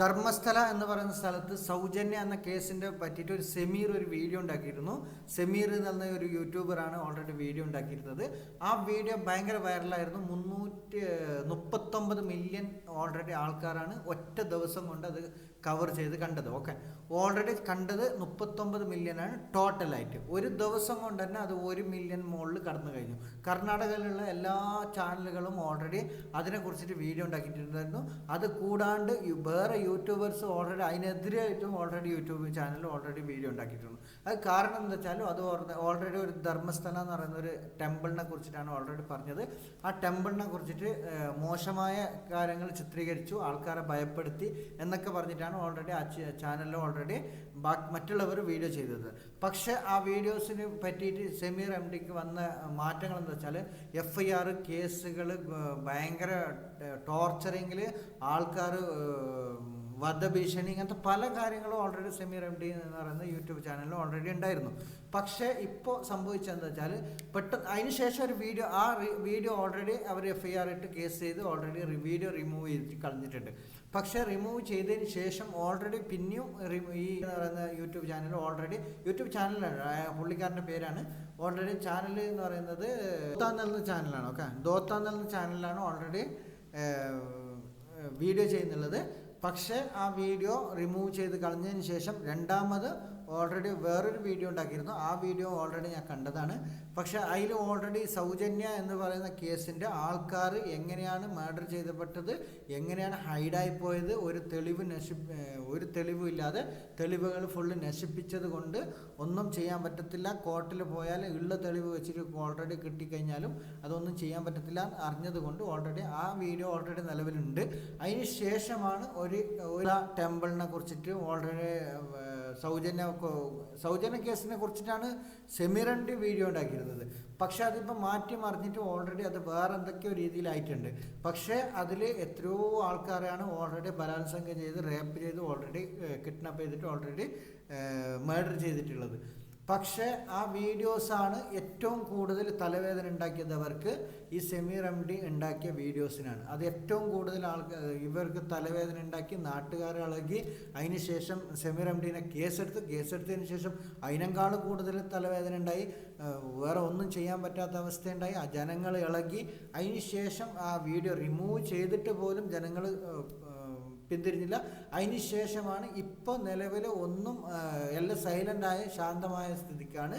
ധർമ്മസ്ഥല എന്ന് പറയുന്ന സ്ഥലത്ത് സൗജന്യ എന്ന കേസിന്റെ പറ്റിയിട്ട് ഒരു സെമീർ ഒരു വീഡിയോ ഉണ്ടാക്കിയിരുന്നു. സെമീർ എന്ന് പറഞ്ഞ ഒരു യൂട്യൂബറാണ് ഓൾറെഡി വീഡിയോ ഉണ്ടാക്കിയിരുന്നത്. ആ വീഡിയോ ഭയങ്കര വൈറലായിരുന്നു മുന്നൂറ്റി മുപ്പത്തൊമ്പത് മില്യൺ ഓൾറെഡി ആൾക്കാരാണ് ഒറ്റ ദിവസം കൊണ്ട് അത് കവർ ചെയ്ത് കണ്ടത്. ഓക്കെ ഓൾറെഡി കണ്ടത് മുപ്പത്തൊമ്പത് മില്യനാണ് ടോട്ടലായിട്ട് ഒരു ദിവസം കൊണ്ട് തന്നെ അത് ഒരു മില്യൺ മുകളിൽ കടന്നു കഴിഞ്ഞു. കർണാടകയിലുള്ള എല്ലാ ചാനലുകളും ഓൾറെഡി അതിനെക്കുറിച്ചിട്ട് വീഡിയോ ഉണ്ടാക്കിയിട്ടുണ്ടായിരുന്നു. അത് കൂടാണ്ട് വേറെ YouTubers already അതിനെതിരായിട്ടും already YouTube channel already video ഉണ്ടാക്കിയിട്ടുണ്ട്. അത് കാരണം എന്താ വെച്ചാൽ അത് ഓൾറെഡി ഒരു ധർമ്മസ്ഥല എന്ന് പറയുന്ന ഒരു ടെമ്പിളിനെ കുറിച്ചിട്ടാണ് ഓൾറെഡി പറഞ്ഞത്. ആ ടെമ്പിളിനെ കുറിച്ചിട്ട് മോശമായ കാര്യങ്ങൾ ചിത്രീകരിച്ചു ആൾക്കാരെ ഭയപ്പെടുത്തി എന്നൊക്കെ പറഞ്ഞിട്ടാണ് ഓൾറെഡി ആ ചാനലിൽ ഓൾറെഡി മറ്റുള്ളവർ വീഡിയോ ചെയ്തത്. പക്ഷേ ആ വീഡിയോസിന് പറ്റിയിട്ട് സെമീർ എം ഡിക്ക് വന്ന മാറ്റങ്ങൾ എന്താ വെച്ചാൽ എഫ് ഐ ആർ കേസുകൾ ഭയങ്കര ടോർച്ചറിങ്ങിൽ ആൾക്കാർ വധഭീഷണി ഇങ്ങനത്തെ പല കാര്യങ്ങളും ഓൾറെഡി സെമി റെമഡി എന്ന് പറയുന്ന യൂട്യൂബ് ചാനലിൽ ഓൾറെഡി ഉണ്ടായിരുന്നു. പക്ഷേ ഇപ്പോൾ സംഭവിച്ചതെന്ന് വെച്ചാൽ പെട്ടെന്ന് അതിന് ശേഷം ഒരു വീഡിയോ ആ വീഡിയോ ഓൾറെഡി അവർ എഫ് ഐ ആർ ഇട്ട് കേസ് ചെയ്ത് ഓൾറെഡി വീഡിയോ റിമൂവ് ചെയ്ത് കളഞ്ഞിട്ടുണ്ട്. പക്ഷേ റിമൂവ് ചെയ്തതിന് ശേഷം ഓൾറെഡി പിന്നെയും ഈ എന്ന് പറയുന്ന യൂട്യൂബ് ചാനൽ ഓൾറെഡി യൂട്യൂബ് ചാനലാണ് പുള്ളിക്കാരന്റെ പേരാണ്. ഓൾറെഡി ചാനൽ എന്ന് പറയുന്നത് ദോത്താന്നൽ എന്ന ചാനലാണ് ഓക്കെ ദോത്താന്നൽ എന്ന ചാനലിലാണ് ഓൾറെഡി വീഡിയോ ചെയ്യുന്നുള്ളത്. പക്ഷേ ആ വീഡിയോ റിമൂവ് ചെയ്ത് കളഞ്ഞതിന് ശേഷം രണ്ടാമത് ഓൾറെഡി വേറൊരു വീഡിയോ ഉണ്ടാക്കിയിരുന്നു. ആ വീഡിയോ ഓൾറെഡി ഞാൻ കണ്ടതാണ്. പക്ഷെ അതിൽ ഓൾറെഡി സൗജന്യ എന്ന് പറയുന്ന കേസിന്റെ ആൾക്കാർ എങ്ങനെയാണ് മർഡർ ചെയ്തപ്പെട്ടത് എങ്ങനെയാണ് ഹൈഡായി പോയത് ഒരു തെളിവ് നശി ഒരു തെളിവും ഇല്ലാതെ തെളിവുകൾ ഫുള്ള് നശിപ്പിച്ചത് കൊണ്ട് ഒന്നും ചെയ്യാൻ പറ്റത്തില്ല. കോർട്ടിൽ പോയാൽ ഉള്ള തെളിവ് വെച്ചിട്ട് ഓൾറെഡി കിട്ടിക്കഴിഞ്ഞാലും അതൊന്നും ചെയ്യാൻ പറ്റത്തില്ല എന്ന് അറിഞ്ഞത് കൊണ്ട് ഓൾറെഡി ആ വീഡിയോ ഓൾറെഡി നിലവിലുണ്ട്. അതിന് ശേഷമാണ് ഒരു ടെമ്പിളിനെ കുറിച്ചിട്ട് ഓൾറെഡി സൗജന്യ സൗജന്യ കേസിനെ കുറിച്ചിട്ടാണ് സെമിറന്റെ വീഡിയോ ഉണ്ടാക്കിയിരുന്നത്. പക്ഷേ അതിപ്പോൾ മാറ്റി മറിഞ്ഞിട്ട് ഓൾറെഡി അത് വേറെ എന്തൊക്കെയോ രീതിയിലായിട്ടുണ്ട്. പക്ഷേ അതിൽ എത്രയോ ആൾക്കാരെയാണ് ഓൾറെഡി ബലാത്സംഗം ചെയ്ത് റേപ്പ് ചെയ്ത് ഓൾറെഡി കിഡ്നാപ്പ് ചെയ്തിട്ട് ഓൾറെഡി മർഡർ ചെയ്തിട്ടുള്ളത്. പക്ഷേ ആ വീഡിയോസാണ് ഏറ്റവും കൂടുതൽ തലവേദന ഉണ്ടാക്കിയത് അവർക്ക് ഈ സെമി റെമഡി ഉണ്ടാക്കിയ വീഡിയോസിനാണ്. അത് ഏറ്റവും കൂടുതൽ ആൾക്ക് ഇവർക്ക് തലവേദന ഉണ്ടാക്കി നാട്ടുകാരെ ഇളകി അതിനുശേഷം ശേഷം റെമഡീനെ കേസെടുത്ത് കേസെടുത്തതിന് ശേഷം അതിനേക്കാൾ കൂടുതൽ തലവേദന ഉണ്ടായി. വേറെ ഒന്നും ചെയ്യാൻ പറ്റാത്ത അവസ്ഥയുണ്ടായി. ആ ജനങ്ങൾ ഇളകി അതിനുശേഷം ആ വീഡിയോ റിമൂവ് ചെയ്തിട്ട് പോലും ജനങ്ങൾ പിന്തിരിഞ്ഞില്ല. അതിന് ശേഷമാണ് ഇപ്പോൾ നിലവിൽ ഒന്നും എല്ലാം സൈലന്റായ ശാന്തമായ സ്ഥിതിക്കാണ്.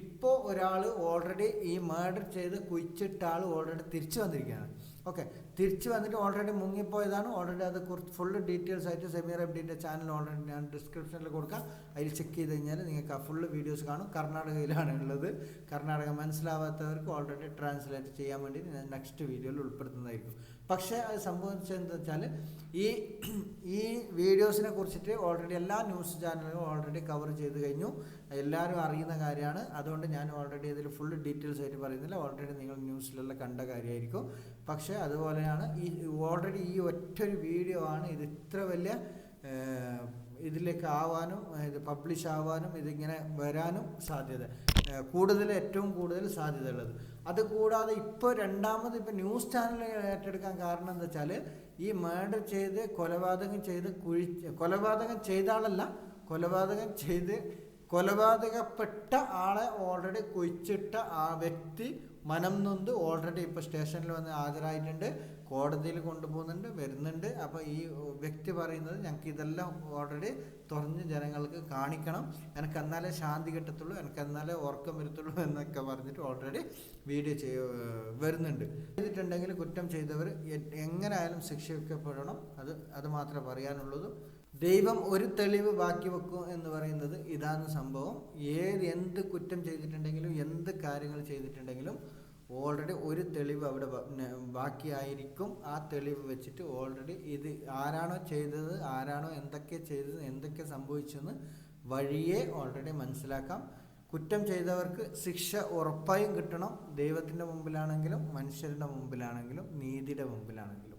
ഇപ്പോൾ ഒരാൾ ഓൾറെഡി ഈ മർഡർ ചെയ്ത് കുഴിച്ചിട്ട ആൾ ഓൾറെഡി തിരിച്ചു വന്നിരിക്കുകയാണ്. ഓക്കെ തിരിച്ചു വന്നിട്ട് ഓൾറെഡി മുങ്ങിപ്പോയതാണ്. ഓൾറെഡി അത് കുറച്ച് ഫുള്ള് ഡീറ്റെയിൽസ് ആയിട്ട് സെമീർ എബ്ഡീന്റെ ചാനൽ ഓൾറെഡി ഞാൻ ഡിസ്ക്രിപ്ഷനിൽ കൊടുക്കാം. അതിൽ ചെക്ക് ചെയ്ത് കഴിഞ്ഞാൽ നിങ്ങൾക്ക് ആ ഫുള്ള് വീഡിയോസ് കാണും. കർണാടകയിലാണ് ഉള്ളത്. കർണാടക മനസ്സിലാവാത്തവർക്ക് ഓൾറെഡി ട്രാൻസ്ലേറ്റ് ചെയ്യാൻ വേണ്ടി ഞാൻ നെക്സ്റ്റ് വീഡിയോയിൽ ഉൾപ്പെടുത്തുന്നതായിരിക്കും. പക്ഷേ അത് സംഭവിച്ചതെന്ന് വെച്ചാൽ ഈ ഈ വീഡിയോസിനെ കുറിച്ചിട്ട് ഓൾറെഡി എല്ലാ ന്യൂസ് ചാനലുകളും ഓൾറെഡി കവർ ചെയ്ത് കഴിഞ്ഞു. എല്ലാവരും അറിയുന്ന കാര്യമാണ്. അതുകൊണ്ട് ഞാൻ ഓൾറെഡി ഇതിൽ ഫുൾ ഡീറ്റെയിൽസ് ആയിട്ട് പറയുന്നില്ല. ഓൾറെഡി നിങ്ങൾ ന്യൂസിലെല്ലാം കണ്ട കാര്യമായിരിക്കും. പക്ഷേ അതുപോലെയാണ് ഈ ഓൾറെഡി ഈ ഒറ്റൊരു വീഡിയോ ആണ് ഇത് ഇത്ര വലിയ ഇതിലേക്ക് ആവാനും ഇത് പബ്ലിഷ് ആവാനും ഇതിങ്ങനെ വരാനും സാധ്യത കൂടുതൽ ഏറ്റവും കൂടുതൽ സാധ്യതയുള്ളത് അത് കൂടാതെ ഇപ്പോൾ രണ്ടാമത് ഇപ്പോൾ ന്യൂസ് ചാനൽ ഏറ്റെടുക്കാൻ കാരണം എന്താ വെച്ചാൽ ഈ മേഡർ ചെയ്ത് കൊലപാതകം ചെയ്ത് കുഴി കൊലപാതകം ചെയ്ത ആളല്ല കൊലപാതകം ചെയ്ത് കൊലപാതകപ്പെട്ട ആളെ ഓൾറെഡി കുഴിച്ചിട്ട ആ വ്യക്തി മനം നൊന്ത് ഓൾറെഡി ഇപ്പോൾ സ്റ്റേഷനിൽ വന്ന് ഹാജരായിട്ടുണ്ട്. കോടതിയിൽ കൊണ്ടുപോകുന്നുണ്ട് വരുന്നുണ്ട്. അപ്പോൾ ഈ വ്യക്തി പറയുന്നത് ഞങ്ങൾക്ക് ഇതെല്ലാം ഓൾറെഡി തുറഞ്ഞ് ജനങ്ങൾക്ക് കാണിക്കണം. എനിക്ക് എന്നാലേ ശാന്തി കിട്ടത്തുള്ളൂ എനിക്ക് എന്നാലേ ഉറക്കം വരുത്തുള്ളൂ എന്നൊക്കെ പറഞ്ഞിട്ട് ഓൾറെഡി വീഡിയോ ചെയ്യ വരുന്നുണ്ട്. ചെയ്തിട്ടുണ്ടെങ്കിൽ കുറ്റം ചെയ്തവർ എങ്ങനെ എങ്ങനെയായാലും ശിക്ഷിക്കപ്പെടണം അത് അത് മാത്രമേ പറയാനുള്ളൂ. ദൈവം ഒരു തെളിവ് ബാക്കി വെക്കും എന്ന് പറയുന്നത് ഇതാണ് സംഭവം. ഏത് എന്ത് കുറ്റം ചെയ്തിട്ടുണ്ടെങ്കിലും എന്ത് കാര്യങ്ങൾ ചെയ്തിട്ടുണ്ടെങ്കിലും ഓൾറെഡി ഒരു തെളിവ് അവിടെ ബാക്കിയായിരിക്കും ആ തെളിവ് വെച്ചിട്ട് ഓൾറെഡി ഇത് ആരാണോ ചെയ്തത് ആരാണോ എന്തൊക്കെ ചെയ്തത് എന്തൊക്കെ സംഭവിച്ചെന്ന് വഴിയെ ഓൾറെഡി മനസ്സിലാക്കാം. കുറ്റം ചെയ്തവർക്ക് ശിക്ഷ ഉറപ്പായും കിട്ടണം. ദൈവത്തിന്റെ മുമ്പിലാണെങ്കിലും മനുഷ്യരുടെ മുമ്പിലാണെങ്കിലും നീതിയുടെ മുമ്പിലാണെങ്കിലും.